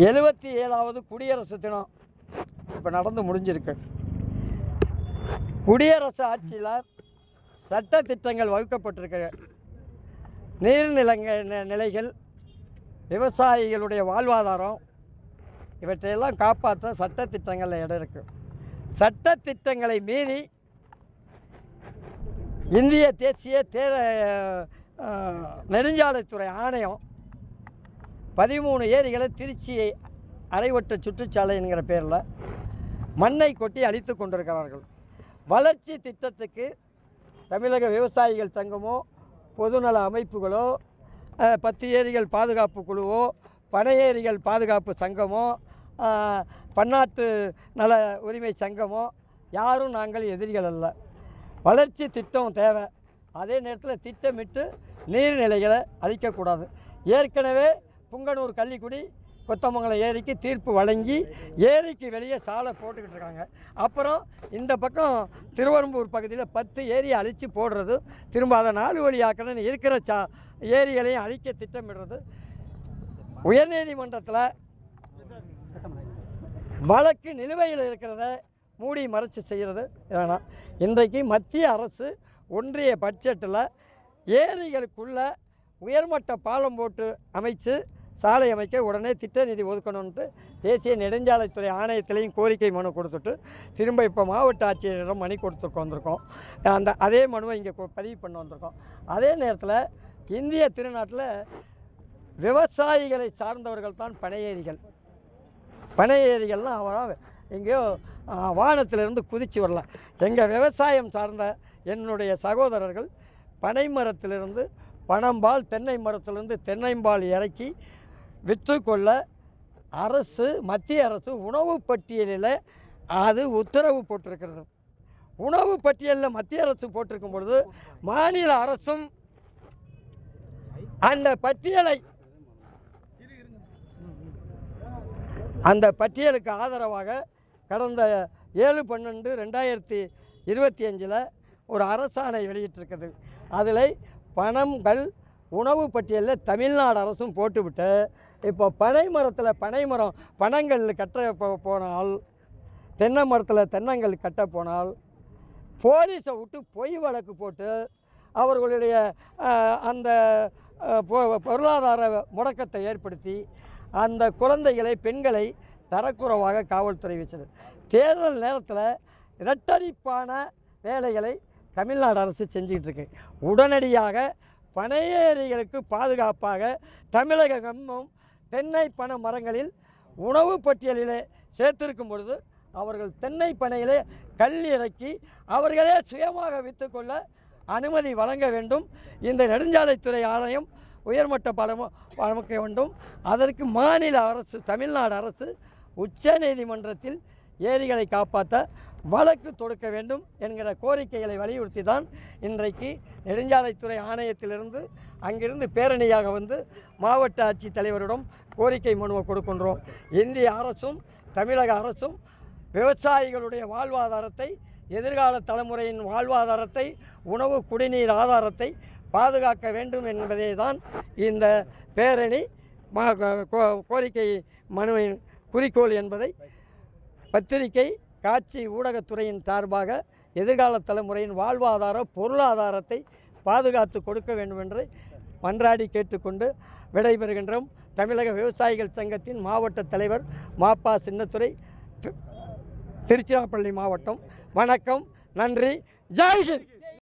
எழுபத்தி ஏழாவது குடியரசு தினம். இப்போ நடந்து முடிஞ்சிருக்கு. குடியரசு ஆட்சியில் சட்ட திட்டங்கள் வகுக்கப்பட்டிருக்க. நீர்நிலங்க நிலைகள் விவசாயிகளுடைய வாழ்வாதாரம் இவற்றையெல்லாம் காப்பாற்ற சட்ட திட்டங்களில் இடம் இருக்குது சட்ட திட்டங்களை மீறி இந்திய தேசிய தே நெடுஞ்சாலைத்துறை ஆணையம் பதிமூணு ஏரிகளை திருச்சியை அரைவட்ட சுற்றுச்சாலை என்கிற பேரில் மண்ணை கொட்டி அழித்து கொண்டிருக்கிறார்கள். வளர்ச்சி திட்டத்துக்கு தமிழக விவசாயிகள் சங்கமோ பொதுநல அமைப்புகளோ பத்து ஏரிகள் பாதுகாப்பு குழுவோ பனை ஏரிகள் பாதுகாப்பு சங்கமோ பன்னாட்டு நல உரிமை சங்கமோ யாரும் நாங்கள் எதிரிகள் அல்ல. வளர்ச்சி திட்டம் தேவை. அதே நேரத்தில் திட்டமிட்டு நீர்நிலைகளை அழிக்கக்கூடாது. ஏற்கனவே புங்கனூர் கள்ளிக்குடி கொத்தமங்கலம் ஏரிக்கு தீர்ப்பு வழங்கி ஏரிக்கு வெளியே சாலை போட்டுக்கிட்டு இருக்காங்க. அப்புறம் இந்த பக்கம் திருவரம்பூர் பகுதியில் பத்து ஏரியை அழித்து போடுறது திரும்ப அதை நாலு வழி ஆக்கணும்னு இருக்கிற சா ஏரிகளையும் அழிக்க திட்டமிடுறது. உயர்நீதிமன்றத்தில் வழக்கு நிலுவையில் இருக்கிறத மூடி மறைச்சி செய்கிறது இதெல்லாம் இன்றைக்கு மத்திய அரசு ஒன்றிய பட்ஜெட்டில் ஏரிகளுக்குள்ள உயர்மட்ட பாலம் போட்டு அமைச்சு சாலை அமைக்க உடனே திட்ட நிதி ஒதுக்கணுன்ட்டு தேசிய நெடுஞ்சாலைத்துறை ஆணையத்திலையும் கோரிக்கை மனு கொடுத்துட்டு திரும்ப இப்போ மாவட்ட ஆட்சியரிடம் மணி கொடுத்துட்டு வந்திருக்கோம். அந்த அதே மனுவை இங்கே பதிவு பண்ண வந்திருக்கோம். அதே நேரத்தில் இந்திய திருநாட்டில் விவசாயிகளை சார்ந்தவர்கள் தான் பனையேரிகள். பனை ஏரிகள்லாம் எங்கேயோ வானத்திலிருந்து குதிச்சு வரலாம் எங்கள் விவசாயம் சார்ந்த என்னுடைய சகோதரர்கள் பனை மரத்திலிருந்து பனம்பால் தென்னை மரத்திலிருந்து தென்னைம்பால் இறக்கி விற்றுக்கொள்ள அரசு மத்திய அரசு உணவு பட்டியலில் அது உத்தரவு போட்டிருக்கிறது. உணவு பட்டியலில் மத்திய அரசு போட்டிருக்கும் பொழுது மாநில அரசும் அந்த பட்டியலை அந்த பட்டியலுக்கு ஆதரவாக கடந்த ஏழு பன்னெண்டு ரெண்டாயிரத்தி இருபத்தி அஞ்சில் ஒரு அரசாணை வெளியிட்டிருக்குது. அதில் பணங்கள் உணவு பட்டியலில் தமிழ்நாடு அரசும் போட்டுவிட்டு இப்போ பனை மரத்தில் பனை மரம் பனங்கள் கட்ட போனால் தென்னை மரத்தில் தென்னங்கள் கட்ட போனால் போலீஸை விட்டு பொய் வழக்கு போட்டு அவர்களுடைய அந்த பொ- பொருளாதார முடக்கத்தை ஏற்படுத்தி அந்த குழந்தைகளை பெண்களை தரக்குறைவாக காவல்துறை வச்சது. தேர்தல் நேரத்தில் இரட்டடிப்பான வேலைகளை தமிழ்நாடு அரசு செஞ்சுக்கிட்டு இருக்கு. உடனடியாக பனையேரிகளுக்கு பாதுகாப்பாக தமிழகமும் தென்னை பனை மரங்களில் உணவு பட்டியலிலே சேர்த்திருக்கும் பொழுது அவர்கள் தென்னை பனையிலே கல் இறக்கி அவர்களே சுயமாக விற்றுக்கொள்ள அனுமதி வழங்க வேண்டும். இந்த நெடுஞ்சாலைத்துறை ஆணையம் உயர்மட்ட பலம் வழங்க வேண்டும். அதற்கு மாநில அரசு தமிழ்நாடு அரசு உச்ச நீதிமன்றத்தில் ஏரிகளை காப்பாற்ற வழக்கு தொடுக்க வேண்டும் என்கிற கோரிக்கைகளை வலியுறுத்தி தான் இன்றைக்கு நெடுஞ்சாலைத்துறை ஆணையத்திலிருந்து அங்கிருந்து பேரணியாக வந்து மாவட்ட ஆட்சித்தலைவரிடம் கோரிக்கை மனுவை கொடுக்கின்றோம். இந்திய அரசும் தமிழக அரசும் விவசாயிகளுடைய வாழ்வாதாரத்தை எதிர்கால தலைமுறையின் வாழ்வாதாரத்தை உணவு குடிநீர் ஆதாரத்தை பாதுகாக்க வேண்டும் என்பதே தான் இந்த பேரணி. கோ- கோரிக்கை மனுவின் குறிக்கோள் என்பதை பத்திரிகை காட்சி ஊடகத்துறையின் சார்பாக எதிர்கால தலைமுறையின் வாழ்வாதார பொருளாதாரத்தை பாதுகாத்து கொடுக்க வேண்டும் என்று மன்றாடி கேட்டுக்கொண்டு விடைபெறுகின்றோம். தமிழக விவசாயிகள் சங்கத்தின் மாவட்ட தலைவர் மாப்பா சின்னத்துறை தி- திருச்சிராப்பள்ளி மாவட்டம். வணக்கம் நன்றி ஜெய்ஹிந்த்